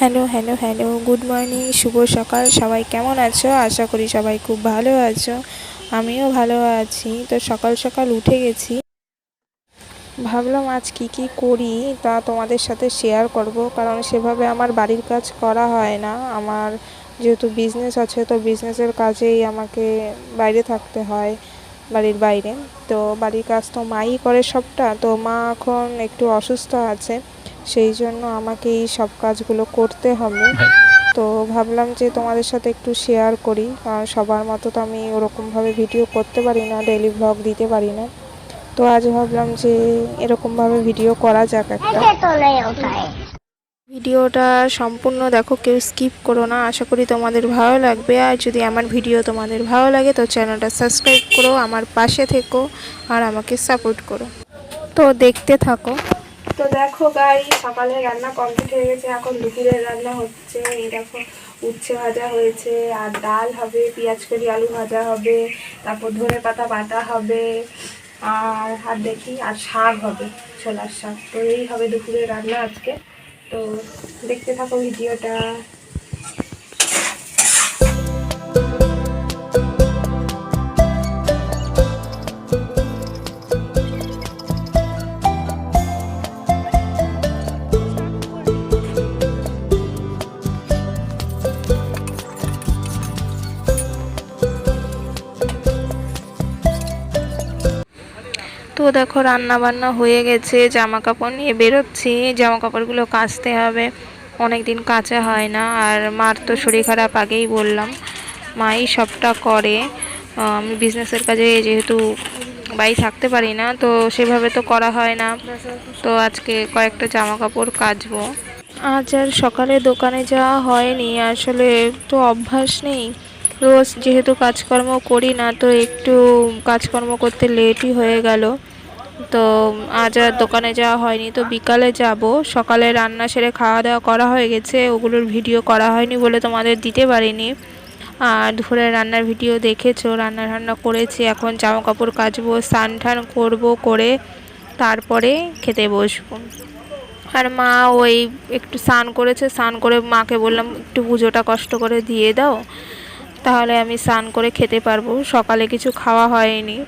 Hello hello hello, good morning, শুভ সকাল। সবাই কেমন আছো? আশা করি সবাই খুব ভালো আছো। আমিও ভালো আছি। তো সকাল সকাল উঠে গেছি। ভাবলাম আজ কি কি করি তা তোমাদের সাথে শেয়ার করব, কারণ সেভাবে আমার বাড়ির কাজ করা হয় না। আমার যেহেতু বিজনেস আছে, তো বিজনেসের কাজেই আমাকে বাইরে থাকতে হয় বাড়ির বাইরে। তো বাড়ির কাজ তো মাই করে সবটা। তো মা এখন একটু অসুস্থ আছে। সেই জন্য আমাকে এই সব কাজগুলো করতে হবে। হ্যাঁ। তো ভাবলাম যে তোমাদের সাথে একটু শেয়ার করি। কারণ সবার মতো তো আমি ওরকমভাবে ভিডিও করতে পারি না ডেলি ব্লগ দিতে পারি না। তো আজ ভাবলাম যে এরকমভাবে ভিডিও করা যাক একটা। ভিডিওটা সম্পূর্ণ দেখো কেউ স্কিপ করো না। আশা করি তোমাদের ভালো লাগবে। আর যদি আমার ভিডিও তোমাদের ভালো লাগে তো চ্যানেলটা সাবস্ক্রাইব করো আমার পাশে থেকো আর আমাকে সাপোর্ট করো। তো দেখতে থাকো। দেখো গাই সকালে রান্না কমপ্লিট হয়ে গেছে, এখন দুপুরের রান্না হচ্ছে। এই দেখো, উচ্ছে ভাজা হয়েছে, আর ডাল হবে, পেঁয়াজ করি, আলু ভাজা হবে, তারপর ধনে পাতা বাটা হবে, আর আর দেখি, আর শাক হবে, ছোলার শাক। তো এই হবে দুপুরের রান্না আজকে। তো দেখতে থাকো ভিডিওটা। তো দেখো রান্না বান্না হয়ে গেছে জামা কাপড় নিয়ে বেরোচ্ছি। জামা কাপড়গুলো কাচতে হবে অনেক দিন কাচা হয় না। আর মার তো শরীর খারাপ আগেই বললাম। মাই সবটা করে। আমি বিজনেসের কাজে যেহেতু বাড়ি থাকতে পারি না, তো সেভাবে তো করা হয় না। তো আজকে কয়েকটা জামা কাপড় কাচবো। আজ আর সকালে দোকানে যাওয়া হয়নি। আসলে তো অভ্যাস নেই। রোজ যেহেতু কাজকর্ম করি না, তো একটু কাজকর্ম করতে লেটই হয়ে গেল। তো আজ আর দোকানে যাওয়া হয়নি, তো বিকালে যাব। সকালে রান্না সেরে খাওয়া দাওয়া করা হয়ে গেছে, ওগুলোর ভিডিও করা হয়নি বলে তোমাদের দিতে পারিনি। আর দুপুরে রান্নার ভিডিও দেখেছ, রান্না রান্না করেছি, এখন জামা কাপড় কাচবো, স্নান টান করব করে তারপরে খেতে বসবো। আর মা ওই একটু স্নান করেছে, স্নান করে মাকে বললাম, একটু পুজোটা কষ্ট করে দিয়ে দাও, তাহলে আমি স্নান করে খেতে পারব। সকালে কিছু খাওয়া হয়নি।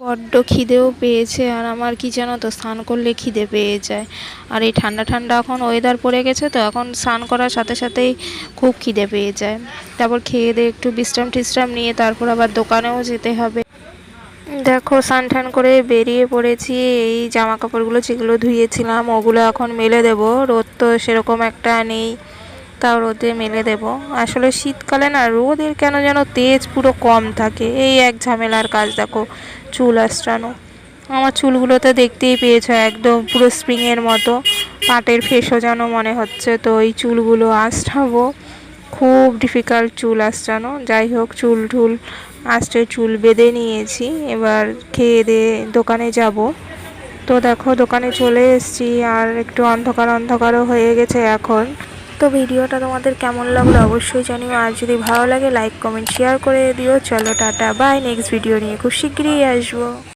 বড্ড খিদেও পেয়েছে আর আমার কি জানো তো, স্নান করলে খিদে পেয়ে যায়। আর এই ঠান্ডা ঠান্ডা এখন ওয়েদার পড়ে গেছে তো এখন স্নান করার সাথে সাথেই খুব খিদে পেয়ে যায়। তারপর খেয়ে দিয়ে একটু বিশ্রাম টিশ্রাম নিয়ে তারপর আবার দোকানেও যেতে হবে। দেখো, স্নান টান করে বেরিয়ে পড়েছি। এই জামা কাপড়গুলো যেগুলো ধুয়েছিলাম, ওগুলো এখন মেলে দেব। রোদ তো সেরকম একটা নেই। তাও রোদে মেলে দেব। আসলে শীতকালে না রোদের কেন যেন তেজ পুরো কম থাকে। এই এক ঝামেলার কাজ দেখো, চুল আশ্রানো আমার চুলগুলোতে দেখতেই পেয়েছ, একদম পুরো স্প্রিংয়ের মতো। পাটের ফেসও যেন মনে হচ্ছে, তো এই চুলগুলো আশ্রাবো খুব ডিফিকাল্ট চুল আশ্রানো যাই হোক, চুল টুল আস্তে চুল বেঁধে নিয়েছি। এবার খেয়ে দিয়ে দোকানে যাব। তো দেখো, দোকানে চলে এসেছি, আর একটু অন্ধকার অন্ধকারও হয়ে গেছে এখন। তো ভিডিওটা তোমাদের কেমন লাগল অবশ্যই জানিও। আর যদি ভালো লাগে লাইক কমেন্ট শেয়ার করে দিও। চলো, টাটা। বাই নেক্সট ভিডিও নিয়ে খুব শীঘ্রই আসব।